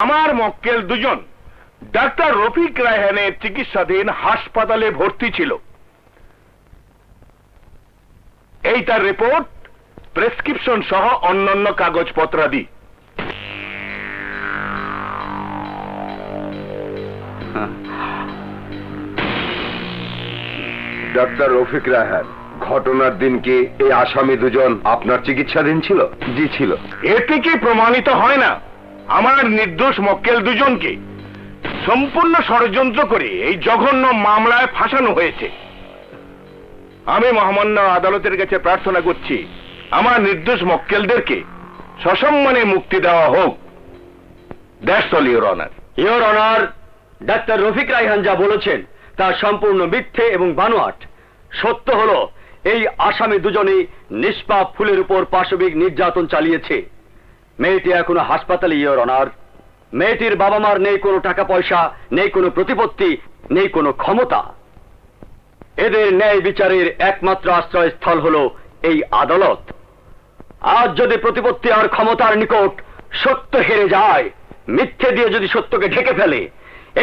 আমার মক্কেল দুজন ডাক্তার রফিক রায়হানের চিকিৎসাধীন হাসপাতালে ভর্তি ছিল। এই তার রিপোর্ট প্রেসক্রিপশন সহ অন্যান্য কাগজপত্রাদি। ডাক্তার রফিক রায়হান ঘটনার দিন কি এই আসামি দুজন আপনার চিকিৎসাধীন ছিল? জি ছিল। এতে কি প্রমাণিত হয় না? আমার নির্দোষ মক্কেল দুজনকে সম্পূর্ণ ষড়যন্ত্র করে এই জঘন্য মামলায় ফাঁসানো হয়েছে। আমি মহামান্য আদালতের কাছে প্রার্থনা করছি, আমার নির্দোষ মক্কেলদেরকে সসম্মানে মুক্তি দেওয়া হোক। That's your honour your honour doctor Rafiq Raihan যা বলেছেন, তা সম্পূর্ণ মিথ্যে এবং বানোয়াট। সত্য হলো, এই আসামি দুজনেই নিষ্পাপ ফুলের উপর পাশবিক নির্যাতন চালিয়েছে। মেয়েটি এখনও হাসপাতালে ইওর অনার মেয়েটির বাবা মার নেই কোনো টাকা পয়সা নেই কোনো প্রতিপত্তি, নেই কোনো ক্ষমতা। এদের ন্যায় বিচারের একমাত্র আশ্রয়স্থল হলো এই আদালত। আজ যদি প্রতিপত্তি আর ক্ষমতার নিকট সত্য হেরে যায়, মিথ্যে দিয়ে যদি সত্যকে ঢেকে ফেলে,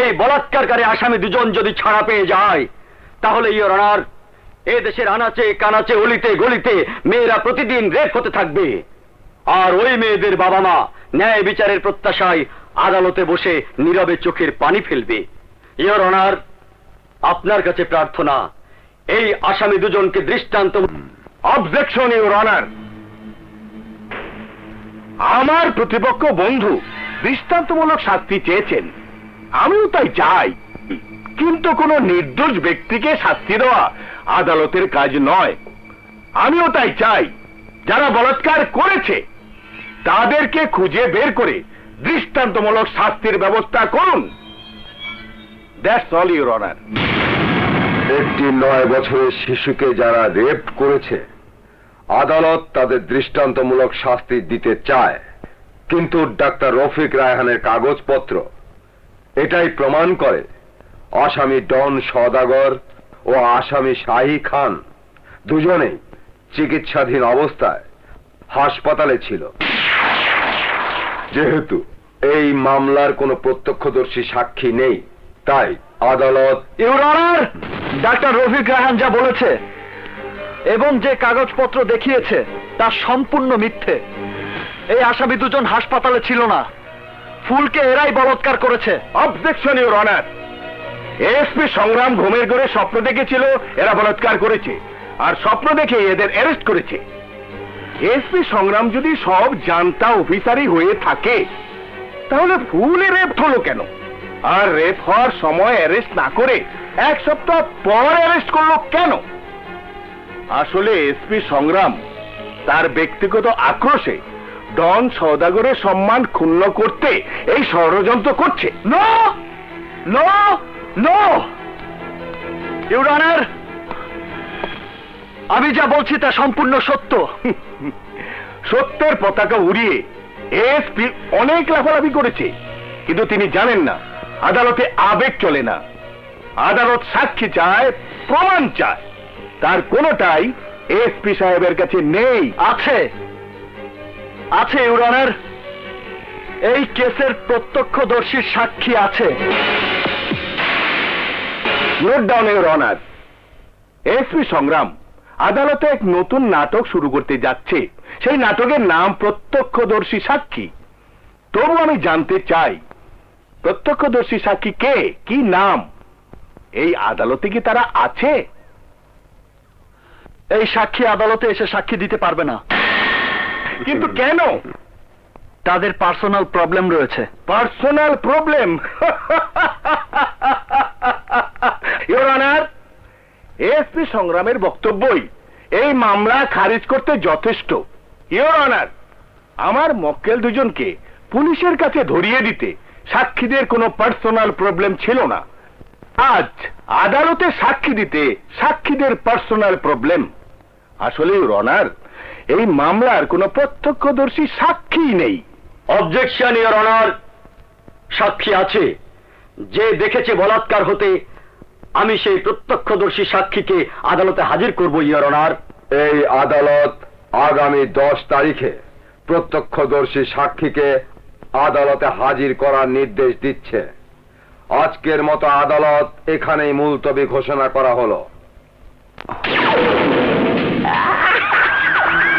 এই বলাৎকারকারী আসামি দুজন যদি ছাড়া পেয়ে যায়, তাহলে ইয়োর অনার এ দেশের আনাচে, কানাচে, অলিতে, গলিতে মেয়েরা প্রতিদিন রেপ হতে থাকবে। আর ওই মেয়েদের বাবা মা ন্যায় বিচারের প্রত্যাশায় আদালতে বসে নীরবে চোখের পানি ফেলবে। ইয়োর অনার, আপনার কাছে প্রার্থনা, এই আসামি দুজনকে দৃষ্টান্ত অবজেকশন ইউর অনার আমার প্রতিপক্ষ বন্ধু দৃষ্টান্তমূলক শাস্তি চেয়েছেন। আমিও তাই চাই। কিন্তু কোন নির্দোষ ব্যক্তিকে শাস্তি দেওয়া আদালতের কাজ নয়। আমিও তাই চাই। যারা বলাৎকার করেছে তাদেরকে খুঁজে বের করে দৃষ্টান্তমূলক শাস্তির ব্যবস্থা করুন। একটি নয় বছরের শিশুকে যারা রেপ করেছে, আদালত তাদের দৃষ্টান্তমূলক শাস্তি দিতে চায়। কিন্তু ডাক্তার রফিক রায়হানের কাগজপত্র এটাই প্রমাণ করে আসামি ডন সদাগর ও আসামি শাহী খান দুজনেই চিকিৎসাধীন অবস্থায় হাসপাতালে ছিল। যেহেতু এই মামলার কোনো প্রত্যক্ষদর্শী সাক্ষী নেই তাই আদালত your honour doctor Rafiq Raihan যা বলেছে এবং যে কাগজপত্র দেখিয়েছে তা সম্পূর্ণ মিথ্যে। এই আসামি দুজন হাসপাতালে ছিল না। ফুলকে এরাই বলৎকার করেছে। অবজেকশন ইউর অনার এএসপি সংগ্রাম ঘুমের ঘরে স্বপ্ন দেখেছিল এরা বলাৎকার করেছে। আর স্বপ্ন দেখে এদের অ্যারেস্ট করেছে। এসপি সংগ্রাম যদি সব জানতা অফিসারই হয়ে থাকে, তাহলে ফুলে রেপ হলো কেন? আর রেপ হওয়ার সময় অ্যারেস্ট না করে এক সপ্তাহ পর অ্যারেস্ট করল কেন? আসলে এসপি সংগ্রাম তার ব্যক্তিগত আক্রোশে ডন সৌদাগরের সম্মান ক্ষুণ্ণ করতে এই ষড়যন্ত্র করছে। No no no your honour আমি যা বলছি তা সম্পূর্ণ সত্য। সত্যের পতাকা উড়িয়ে এসপি অনেক লাফালাফি করেছে কিন্তু তিনি জানেন না আদালতে আবেগ চলে না। আদালত সাক্ষী চায় প্রমাণ চায়। তার কোনোটাই এসপি সাহেবের কাছে নেই। আছে। আছে ইউর অনার এই কেসের প্রত্যক্ষদর্শীর সাক্ষী আছে। Note down your honour SP Sangram আদালতে এক নতুন নাটক শুরু করতে যাচ্ছে। সেই নাটকের নাম প্রত্যক্ষদর্শী সাক্ষী। তবু আমি জানতে চাই প্রত্যক্ষদর্শী সাক্ষী কে? কি নাম? এই আদালতে কি তারা আছে? এই সাক্ষী আদালতে এসে সাক্ষী দিতে পারবে না। কিন্তু কেন? তাদের পার্সোনাল প্রবলেম রয়েছে। Personal problem? Your honour SP সংগ্রামের বক্তব্যই, এই মামলা খারিজ করতে যথেষ্ট। ইওর অনার আমার মক্কেল দুজনকে পুলিশের কাছে ধরিয়ে দিতে সাক্ষীদের কোনো পার্সোনাল প্রবলেম ছিল না। আজ আদালতে সাক্ষী দিতে সাক্ষীদের পার্সোনাল প্রবলেম আসলে রনার এই মামলার কোনো প্রত্যক্ষদর্শী সাক্ষী নেই। অবজেকশন ইওর অনার সাক্ষী আছে। যে দেখেছে বলাৎকার হতে আমি সেই প্রত্যক্ষদর্শী সাক্ষীকে আদালতে হাজির করব ইয়ারনার এই আদালত আগামী দশ তারিখে প্রত্যক্ষদর্শী সাক্ষীকে আদালতে হাজির করার নির্দেশ দিচ্ছে। আজকের মতো আদালত এখানেই মুলতবি ঘোষণা করা হলো।